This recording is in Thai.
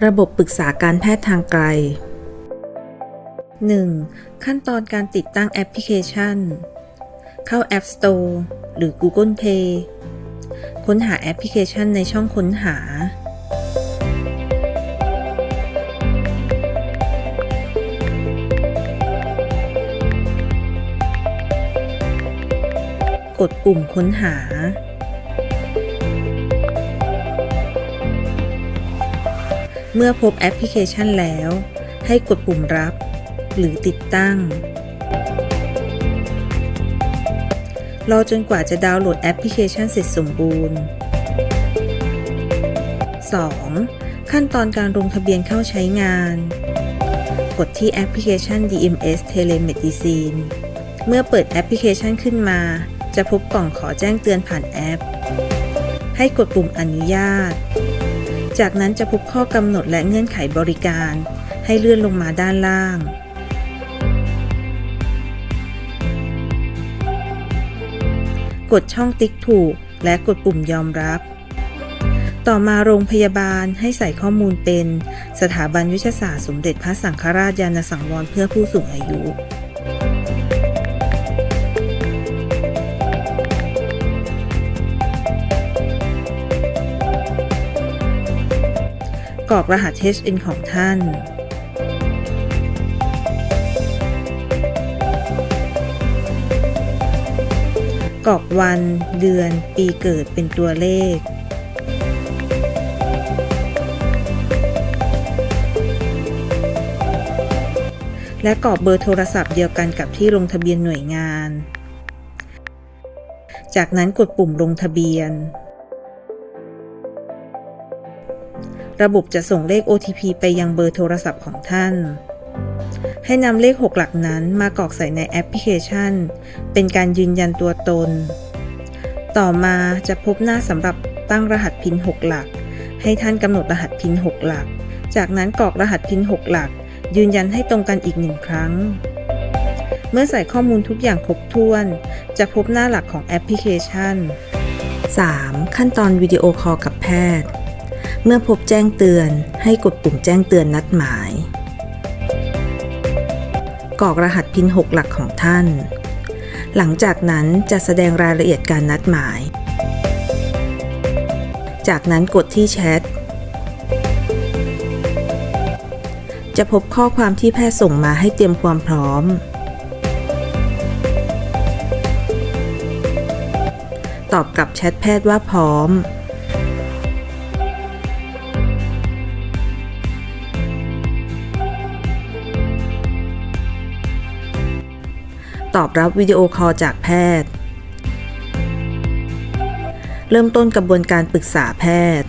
ระบบปรึกษาการแพทย์ทางไกล 1. ขั้นตอนการติดตั้งแอปพลิเคชัน เข้า App Store หรือ Google Play ค้นหาแอปพลิเคชันในช่องค้นหา กดปุ่มค้นหา เมื่อพบแอปพลิเคชันแล้ว ให้กดปุ่มรับ หรือติดตั้ง รอจนกว่าจะดาวน์โหลดแอปพลิเคชันเสร็จสมบูรณ์ 2. ขั้นตอนการลงทะเบียนเข้าใช้งาน กดที่แอปพลิเคชัน DMS Telemedicine เมื่อเปิดแอปพลิเคชันขึ้นมา จะพบกล่องขอแจ้งเตือนผ่านแอป ให้กดปุ่มอนุญาต จากนั้นจะพบข้อกำหนดและเงื่อนไขบริการ ให้เลื่อนลงมาด้านล่าง กดช่องติ๊กถูก และกดปุ่มยอมรับ ต่อมาโรงพยาบาลให้ใส่ข้อมูลเป็น สถาบันวิชาศาสตร์สมเด็จพระสังฆราชยานสังวรเพื่อผู้สูงอายุ กรอกรหัส HN ของท่านกรอกวัน เดือน ปีเกิดเป็นตัวเลข และกรอกเบอร์โทรศัพท์เดียวกันกับที่ลงทะเบียนหน่วยงาน จากนั้นกดปุ่มลงทะเบียน ระบบจะส่งเลข OTP ไปยังเบอร์โทรศัพท์ของท่าน ให้นำเลข 6 หลักนั้นมากรอกใส่ในแอปพลิเคชัน เป็นการยืนยันตัวตน ต่อมาจะพบหน้าสำหรับตั้งรหัสพิน6หลัก ให้ท่านกำหนดรหัสพิน6หลัก จากนั้นกรอกรหัสพิน6หลัก ยืนยันให้ตรงกันอีกหนึ่งครั้ง เมื่อใส่ข้อมูลทุกอย่างครบถ้วน จะพบหน้าหลักของแอปพลิเคชัน 3. ขั้นตอนวิดีโอคอลกับแพทย์ เมื่อพบแจ้งเตือนให้กดปุ่มแจ้งเตือนนัดหมาย กรอกรหัสพิน 6 หลักของท่าน หลังจากนั้นจะแสดงรายละเอียดการนัดหมาย จากนั้นกดที่แชท จะพบข้อความที่แพทย์ส่งมาให้เตรียมความพร้อม ตอบกับแชทแพทย์ว่าพร้อม ตอบรับวิดีโอคอลจากแพทย์ เริ่มต้นกระบวนการปรึกษาแพทย์